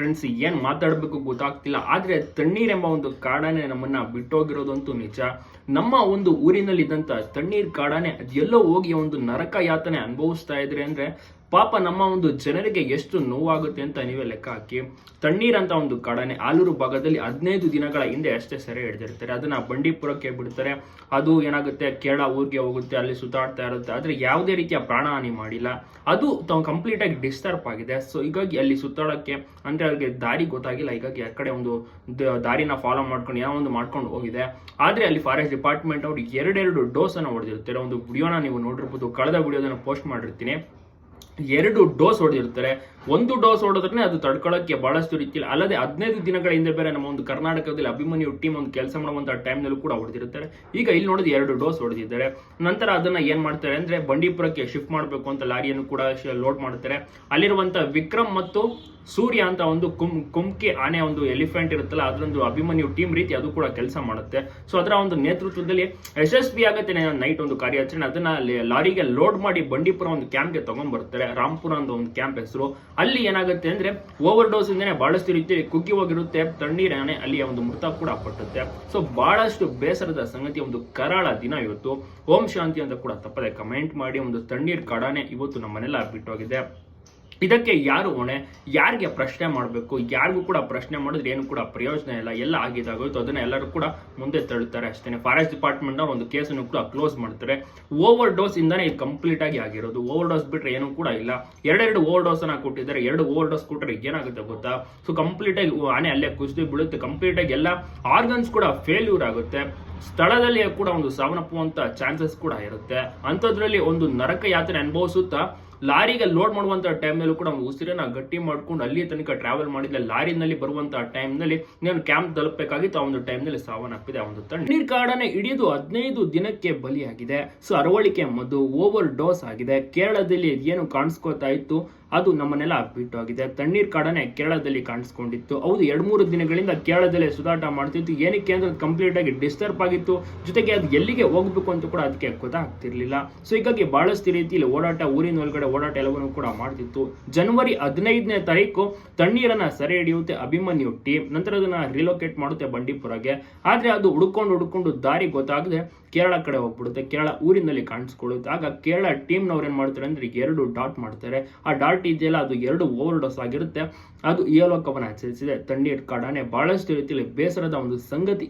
Friends, ಏನು ಮಾತಾಡಬೇಕು ಗೊತ್ತಾಗ್ತಿಲ್ಲ. ಆದ್ರೆ ತಣ್ಣೀರ್ ಎಂಬ ಒಂದು ಕಾಡಾನೆ ನಮ್ಮನ್ನ ಬಿಟ್ಟೋಗಿರೋದಂತೂ ನಿಜ. ನಮ್ಮ ಒಂದು ಊರಿನಲ್ಲಿ ಇದ್ದಂತ ತಣ್ಣೀರ್ ಕಾಡಾನೆ ಅದೆಲ್ಲೋ ಹೋಗಿ ಒಂದು ನರಕ ಯಾತನೆ ಅನುಭವಿಸ್ತಾ ಇದ್ರೆ ಅಂದ್ರೆ ಪಾಪ ನಮ್ಮ ಒಂದು ಜನರಿಗೆ ಎಷ್ಟು ನೋವಾಗುತ್ತೆ ಅಂತ ನೀವೇ ಲೆಕ್ಕ ಹಾಕಿ, ತಣ್ಣೀರ್ ಅಂತ ಒಂದು ಕಡನೆ ಆಲೂರು ಭಾಗದಲ್ಲಿ ಹದಿನೈದು ದಿನಗಳ ಹಿಂದೆ ಅಷ್ಟೇ ಸೆರೆ ಹಿಡಿದಿರ್ತಾರೆ. ಅದನ್ನ ಬಂಡೀಪುರಕ್ಕೆ ಬಿಡ್ತಾರೆ. ಅದು ಏನಾಗುತ್ತೆ? ಕೇರಳ ಊರಿಗೆ ಹೋಗುತ್ತೆ, ಅಲ್ಲಿ ಸುತ್ತಾಡ್ತಾ ಇರುತ್ತೆ. ಆದ್ರೆ ಯಾವುದೇ ರೀತಿಯ ಪ್ರಾಣಹಾನಿ ಮಾಡಿಲ್ಲ. ಅದು ತಾವು ಕಂಪ್ಲೀಟ್ ಆಗಿ ಡಿಸ್ಟರ್ಬ್ ಆಗಿದೆ. ಸೊ ಹೀಗಾಗಿ ಅಲ್ಲಿ ಸುತ್ತಾಡಕ್ಕೆ ಅಂದ್ರೆ ಅವ್ರಿಗೆ ದಾರಿ ಗೊತ್ತಾಗಿಲ್ಲ. ಹೀಗಾಗಿ ಆ ಕಡೆ ಒಂದು ದಾರಿನ ಫಾಲೋ ಮಾಡ್ಕೊಂಡು ಯಾವ ಒಂದು ಮಾಡ್ಕೊಂಡು ಹೋಗಿದೆ. ಆದ್ರೆ ಅಲ್ಲಿ ಫಾರೆಸ್ಟ್ ಡಿಪಾರ್ಟ್ಮೆಂಟ್ ಅವರು ಎರಡೆರಡು ಡೋಸ್ ಅನ್ನ ಹೊಡೆದಿರ್ತಾರೆ. ಒಂದು ವಿಡಿಯೋನ ನೀವು ನೋಡಿರ್ಬೋದು. ಕಳೆದ ವಿಡಿಯೋದನ್ನ ಪೋಸ್ಟ್ ಮಾಡಿರ್ತೀನಿ. ಎರಡು ಡೋಸ್ ಹೊಡೆದಿರ್ತಾರೆ ಒಂದು ಡೋಸ್ ಹೊಡೆದ್ರೆ ಅದು ತಡ್ಕೊಳ್ಳೋಕ್ಕೆ ಬಹಳಷ್ಟು ರೀತಿಯಲ್ಲಿ, ಅಲ್ಲದೆ ಹದಿನೈದು ದಿನಗಳ ಹಿಂದೆ ಬೇರೆ ನಮ್ಮ ಒಂದು ಕರ್ನಾಟಕದಲ್ಲಿ ಅಭಿಮನ್ಯು ಟೀಮ್ ಒಂದು ಕೆಲಸ ಮಾಡುವಂಥ ಟೈಮ್ನಲ್ಲೂ ಕೂಡ ಹೊಡೆದಿರ್ತಾರೆ ಈಗ ಇಲ್ಲಿ ನೋಡಿದ್ರೆ ಎರಡು ಡೋಸ್ ಹೊಡೆದಿದ್ದಾರೆ. ನಂತರ ಅದನ್ನ ಏನು ಮಾಡ್ತಾರೆ ಅಂದ್ರೆ ಬಂಡೀಪುರಕ್ಕೆ ಶಿಫ್ಟ್ ಮಾಡಬೇಕು ಅಂತ ಲಾರಿಯನ್ನು ಕೂಡ ಲೋಡ್ ಮಾಡ್ತಾರೆ. ಅಲ್ಲಿರುವಂಥ ವಿಕ್ರಮ್ ಮತ್ತು ಸೂರ್ಯ ಅಂತ ಒಂದು ಕುಂ ಕುಮ್ಕಿ ಆನೆ ಒಂದು ಎಲಿಫೆಂಟ್ ಇರುತ್ತಲ್ಲ ಅದರೊಂದು ಅಭಿಮನ್ಯು ಟೀಮ್ ರೀತಿ ಅದು ಕೂಡ ಕೆಲಸ ಮಾಡುತ್ತೆ. ಸೊ ಅದರ ಒಂದು ನೇತೃತ್ವದಲ್ಲಿ ಯಶಸ್ವಿ ಆಗುತ್ತೆ ನೈಟ್ ಒಂದು ಕಾರ್ಯಾಚರಣೆ. ಅದನ್ನ ಲಾರಿಗೆ ಲೋಡ್ ಮಾಡಿ ಬಂಡೀಪುರ ಒಂದು ಕ್ಯಾಂಪ್ಗೆ ತಗೊಂಡ್ ಬರ್ತಾರೆ. ರಾಮ್ಪುರ ಅಂತ ಒಂದು ಕ್ಯಾಂಪ್ ಹೆಸರು. ಅಲ್ಲಿ ಏನಾಗುತ್ತೆ ಅಂದ್ರೆ ಓವರ್ ಡೋಸ್ ಇಂದನೇ ಬಹಳಷ್ಟು ರೀತಿಯಲ್ಲಿ ಕುಗ್ಗಿ ಹೋಗಿರುತ್ತೆ. ತಣ್ಣೀರ್ ಆನೆ ಅಲ್ಲಿ ಒಂದು ಮೃತ ಕೂಡ ಪಟ್ಟುತ್ತೆ. ಸೊ ಬಹಳಷ್ಟು ಬೇಸರದ ಸಂಗತಿ ಒಂದು ಕರಾಳ ದಿನ ಇವತ್ತು. ಓಂ ಶಾಂತಿ ಅಂತ ಕೂಡ ತಪ್ಪದೆ ಕಮೆಂಟ್ ಮಾಡಿ ಒಂದು ತಣ್ಣೀರ್ ಕಾಡಾನೆ ಇವತ್ತು ನಮ್ಮನೆಲ್ಲ ಬಿಟ್ಟೋಗಿದೆ. ಇದಕ್ಕೆ ಯಾರು ಹೊಣೆ? ಯಾರಿಗೆ ಪ್ರಶ್ನೆ ಮಾಡಬೇಕು? ಯಾರಿಗೂ ಕೂಡ ಪ್ರಶ್ನೆ ಮಾಡಿದ್ರೆ ಏನು ಕೂಡ ಪ್ರಯೋಜನ ಇಲ್ಲ. ಎಲ್ಲ ಆಗಿದಾಗೋಯ್ತು. ಅದನ್ನ ಎಲ್ಲರೂ ಕೂಡ ಮುಂದೆ ತಳ್ಳುತ್ತಾರೆ ಅಷ್ಟೇ ಫಾರೆಸ್ಟ್ ಡಿಪಾರ್ಟ್ಮೆಂಟ್ ಒಂದು ಕೇಸನ್ನು ಕೂಡ ಕ್ಲೋಸ್ ಮಾಡ್ತಾರೆ. ಓವರ್ ಡೋಸ್ ಇಂದಾನೆ ಇದು ಕಂಪ್ಲೀಟ್ ಆಗಿ ಆಗಿರೋದು. ಓವರ್ ಡೋಸ್ ಬಿಟ್ರೆ ಏನು ಕೂಡ ಇಲ್ಲ. ಎರಡೆರಡು ಓವರ್ ಡೋಸ್ ಅನ್ನ ಕೊಟ್ಟಿದ್ದಾರೆ. ಎರಡು ಓವರ್ ಡೋಸ್ ಕೊಟ್ಟರೆ ಏನಾಗುತ್ತೆ ಗೊತ್ತಾ? ಸೊ ಕಂಪ್ಲೀಟ್ ಆಗಿ ಆನೆ ಅಲ್ಲೇ ಕುಸಿದು ಬೀಳುತ್ತೆ. ಕಂಪ್ಲೀಟ್ ಆಗಿ ಎಲ್ಲ ಆರ್ಗನ್ಸ್ ಕೂಡ ಫೇಲ್ಯೂರ್ ಆಗುತ್ತೆ. ಸ್ಥಳದಲ್ಲಿಯೇ ಕೂಡ ಒಂದು ಸಾವನ್ನಪ್ಪುವಂತ ಚಾನ್ಸಸ್ ಕೂಡ ಇರುತ್ತೆ. ಅಂಥದ್ರಲ್ಲಿ ಒಂದು ನರಕ ಯಾತ್ರೆ ಅನುಭವಿಸುತ್ತಾ ಲಾರಿಗೆ ಲೋಡ್ ಮಾಡುವಂತ ಟೈಮ್ನಲ್ಲೂ ಕೂಡ ನಾವು ಉಸಿರನ್ನ ಗಟ್ಟಿ ಮಾಡ್ಕೊಂಡು ಅಲ್ಲಿ ತನಕ ಟ್ರಾವೆಲ್ ಮಾಡಿದ್ರೆ ಲಾರಿನಲ್ಲಿ ಬರುವಂತ ಟೈಮ್ನಲ್ಲಿ ನಾನು ಕ್ಯಾಂಪ್ ತಲುಪಬೇಕಾಗಿತ್ತು, ಆ ಒಂದು ಟೈಮ್ನಲ್ಲಿ ಸಾವನ್ನಪ್ಪಿದೆ ಒಂದು ತಂಡ ನೀರ್ ಕಾಡನೆ ಹಿಡಿದು ಹದಿನೈದು ದಿನಕ್ಕೆ ಬಲಿಯಾಗಿದೆ. ಸೊ, ಅರವಳಿಕೆ ಮದ್ದು ಓವರ್ ಡೋಸ್ ಆಗಿದೆ. ಕೇರಳದಲ್ಲಿ ಏನು ಕಾಣಿಸ್ಕೋತಾ ಇತ್ತು, ಅದು ನಮ್ಮನ್ನೆಲ್ಲ ಬಿಟ್ಟು ಆಗಿದೆ ತಣ್ಣೀರ್ ಕಾಡನೆ ಕೇರಳದಲ್ಲಿ ಕಾಣಿಸ್ಕೊಂಡಿತ್ತು. ಹೌದು, ಎರಡ್ ಮೂರು ದಿನಗಳಿಂದ ಕೇರಳದಲ್ಲಿ ಸುಧಾಟ ಮಾಡ್ತಿತ್ತು. ಏನಕ್ಕೆ ಅಂದ್ರೆ ಕಂಪ್ಲೀಟ್ ಆಗಿ ಡಿಸ್ಟರ್ಬ್ ಆಗಿತ್ತು. ಜೊತೆಗೆ ಅದು ಎಲ್ಲಿಗೆ ಹೋಗ್ಬೇಕು ಅಂತ ಕೂಡ ಅದಕ್ಕೆ ಗೊತ್ತಾಗ್ತಿರ್ಲಿಲ್ಲ. ಸೊ, ಹೀಗಾಗಿ ಬಹಳಷ್ಟು ರೀತಿಯಲ್ಲಿ ಓಡಾಟ ಊರಿನ ಒಳಗಡೆ ಓಡಾಟ ಕೂಡ ಮಾಡ್ತಿತ್ತು. ಜನವರಿ ಹದಿನೈದನೇ ತಾರೀಕು ತಣ್ಣೀರನ್ನ ಸೆರೆ ಹಿಡಿಯುತ್ತೆ ಅಭಿಮನ್ಯು ಟೀಮ್ ನಂತರ ಅದನ್ನ ರಿಲೋಕೇಟ್ ಮಾಡುತ್ತೆ ಬಂಡೀಪುರಗೆ. ಆದ್ರೆ ಅದು ಹುಡುಕೊಂಡು ಹುಡುಕೊಂಡು ದಾರಿ ಗೊತ್ತಾಗದೆ ಕೇರಳ ಕಡೆ ಹೋಗ್ಬಿಡುತ್ತೆ. ಕೇರಳ ಊರಿನಲ್ಲಿ ಕಾಣಿಸ್ಕೊಳ್ಳುತ್ತೆ. ಆಗ ಕೇರಳ ಟೀಮ್ನವ್ರು ಏನ್ ಮಾಡ್ತಾರೆ ಅಂದ್ರೆ ಎರಡು ಡಾಟ್ ಮಾಡ್ತಾರೆ. ಆ ಡಾಟ್ ಇದೆಯಲ್ಲ, ಅದು ಎರಡು ಓವರ್ ಡೋಸ್ ಆಗಿರುತ್ತೆ. ಅದು ಏಲೋಕವನ್ನು ಆಚರಿಸಿದೆ. ತಣ್ಣೀರ್ ಕಾಡಾನೆ ಬಹಳಷ್ಟು ರೀತಿಯಲ್ಲಿ ಬೇಸರದ ಒಂದು ಸಂಗತಿ.